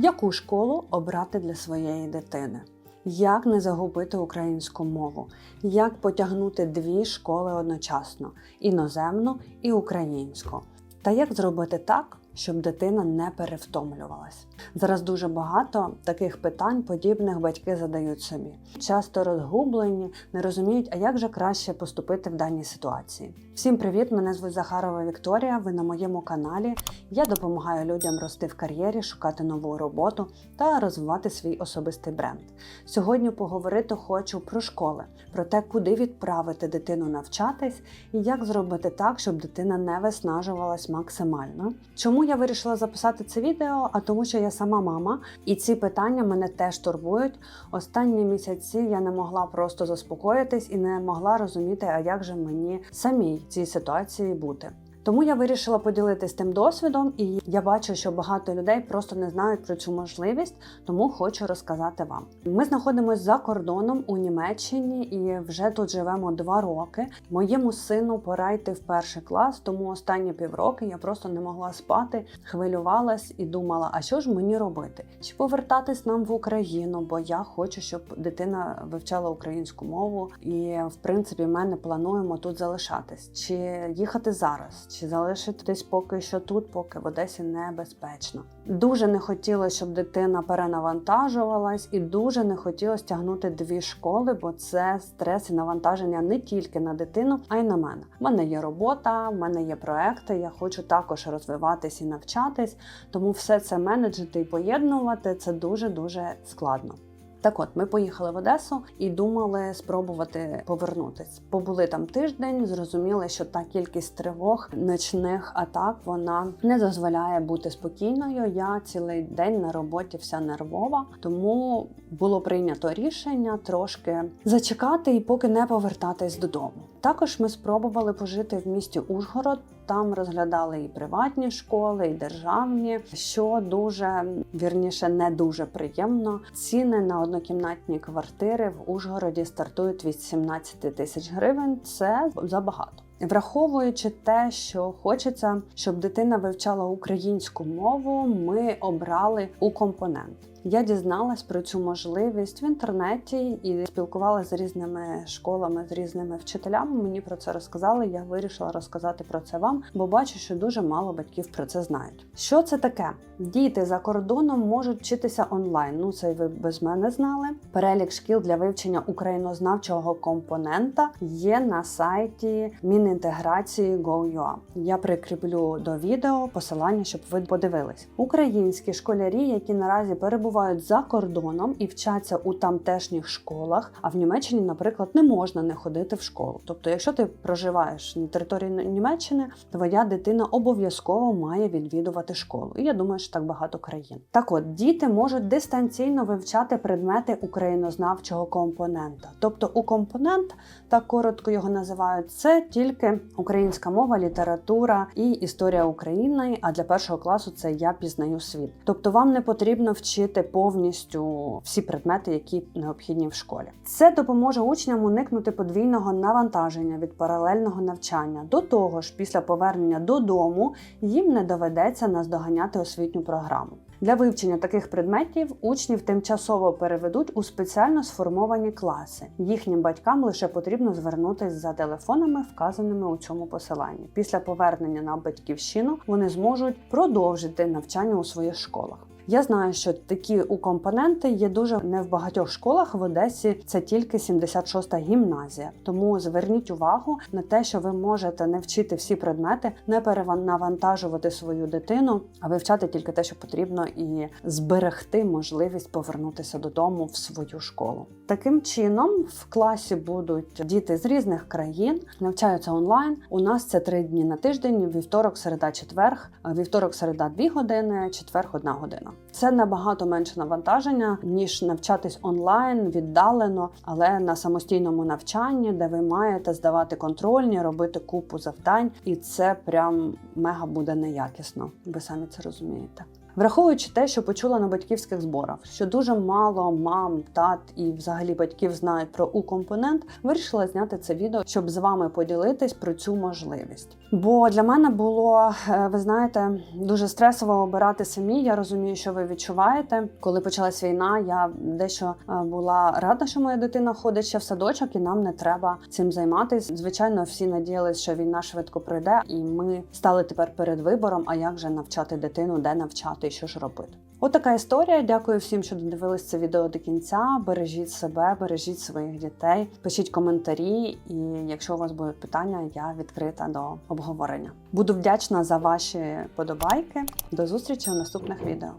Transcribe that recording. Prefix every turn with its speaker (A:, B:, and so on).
A: Яку школу обрати для своєї дитини? Як не загубити українську мову? Як потягнути дві школи одночасно іноземну і українську? Та як зробити так, щоб дитина не перевтомлювалась? Зараз дуже багато таких питань, подібних батьки задають собі. Часто розгублені, не розуміють, а як же краще поступити в даній ситуації. Всім привіт! Мене звуть Захарова Вікторія. Ви на моєму каналі. Я допомагаю людям рости в кар'єрі, шукати нову роботу та розвивати свій особистий бренд. Сьогодні поговорити хочу про школи, про те, куди відправити дитину навчатись і як зробити так, щоб дитина не виснажувалась максимально. Чому я вирішила записати це відео? А тому, що я сама мама, і ці питання мене теж турбують. Останні місяці я не могла просто заспокоїтись і не могла розуміти, а як же мені самій цій ситуації бути. Тому я вирішила поділитися тим досвідом, і я бачу, що багато людей просто не знають про цю можливість, тому хочу розказати вам. Ми знаходимося за кордоном у Німеччині і вже тут живемо два роки. Моєму сину пора йти в перший клас, тому останні півроки я просто не могла спати, хвилювалась і думала, а що ж мені робити? Чи повертатись нам в Україну? Бо я хочу, щоб дитина вивчала українську мову, і в принципі ми не плануємо тут залишатись, чи їхати зараз чи залишитись поки що тут, поки в Одесі небезпечно. Дуже не хотілося, щоб дитина перенавантажувалась, і дуже не хотілося тягнути дві школи, бо це стрес і навантаження не тільки на дитину, а й на мене. У мене є робота, в мене є проекти. Я хочу також розвиватись і навчатись, тому все це менеджити і поєднувати це дуже дуже складно. Так от, ми поїхали в Одесу і думали спробувати повернутись. Побули там тиждень, зрозуміли, що та кількість тривог, ночних атак вона не дозволяє бути спокійною. Я цілий день на роботі вся нервова, тому було прийнято рішення трошки зачекати і поки не повертатись додому. Також ми спробували пожити в місті Ужгород. Там розглядали і приватні школи, і державні, що дуже вірніше не дуже приємно. Ціни на однокімнатні квартири в Ужгороді стартують від 17 тисяч гривень. Це забагато. Враховуючи те, що хочеться, щоб дитина вивчала українську мову, ми обрали у компонент. Я дізналась про цю можливість в інтернеті і спілкувалася з різними школами, з різними вчителями. Мені про це розказали. Я вирішила розказати про це вам, бо бачу, що дуже мало батьків про це знають. Що це таке? Діти за кордоном можуть вчитися онлайн. Ну це ви без мене знали. Перелік шкіл для вивчення українознавчого компонента є на сайті Мінінтеграції Go.ua. Я прикріплю до відео посилання, щоб ви подивились. Українські школярі, які наразі перебувають за кордоном і вчаться у тамтешніх школах. А в Німеччині, наприклад, не можна не ходити в школу. Тобто, якщо ти проживаєш на території Німеччини, твоя дитина обов'язково має відвідувати школу. І я думаю, що так багато країн. Так от діти можуть дистанційно вивчати предмети українознавчого компонента. Тобто, у компонент, так коротко його називають, це тільки українська мова, література і історія України. А для першого класу це я пізнаю світ. Тобто, вам не потрібно вчити повністю всі предмети, які необхідні в школі. Це допоможе учням уникнути подвійного навантаження від паралельного навчання. До того ж, після повернення додому їм не доведеться наздоганяти освітню програму. Для вивчення таких предметів учнів тимчасово переведуть у спеціально сформовані класи. Їхнім батькам лише потрібно звернутися за телефонами, вказаними у цьому посиланні. Після повернення на батьківщину вони зможуть продовжити навчання у своїх школах. Я знаю, що такі у компоненти є дуже не в багатьох школах в Одесі. Це тільки 76-та гімназія. Тому зверніть увагу на те, що ви можете не вчити всі предмети, не перенавантажувати свою дитину, а вивчати тільки те, що потрібно, і зберегти можливість повернутися додому в свою школу. Таким чином, в класі будуть діти з різних країн, навчаються онлайн. У нас це три дні на тиждень: вівторок, середа, четверг, вівторок, середа, дві години, четверг, одна година. Це набагато менше навантаження ніж навчатись онлайн віддалено, але на самостійному навчанні, де ви маєте здавати контрольні, робити купу завдань, і це прям мега буде неякісно. Ви самі це розумієте. Враховуючи те, що почула на батьківських зборах, що дуже мало мам, тат і взагалі батьків знають про У-компонент, вирішила зняти це відео, щоб з вами поділитись про цю можливість. Бо для мене було, е, ви знаєте, дуже стресово обирати самі. Я розумію, що ви відчуваєте. Коли почалась війна, я дещо е, була рада, що моя дитина ходить ще в садочок, і нам не треба цим займатися. Звичайно, всі надіялись, що війна швидко пройде, і ми стали тепер перед вибором. А як же навчати дитину, де навчати і що ж робити? От така історія. Дякую всім, що додивились це відео до кінця. Бережіть себе, бережіть своїх дітей, пишіть коментарі, і якщо у вас будуть питання, я відкрита до обговорення. Буду вдячна за ваші подобайки. До зустрічі у наступних відео.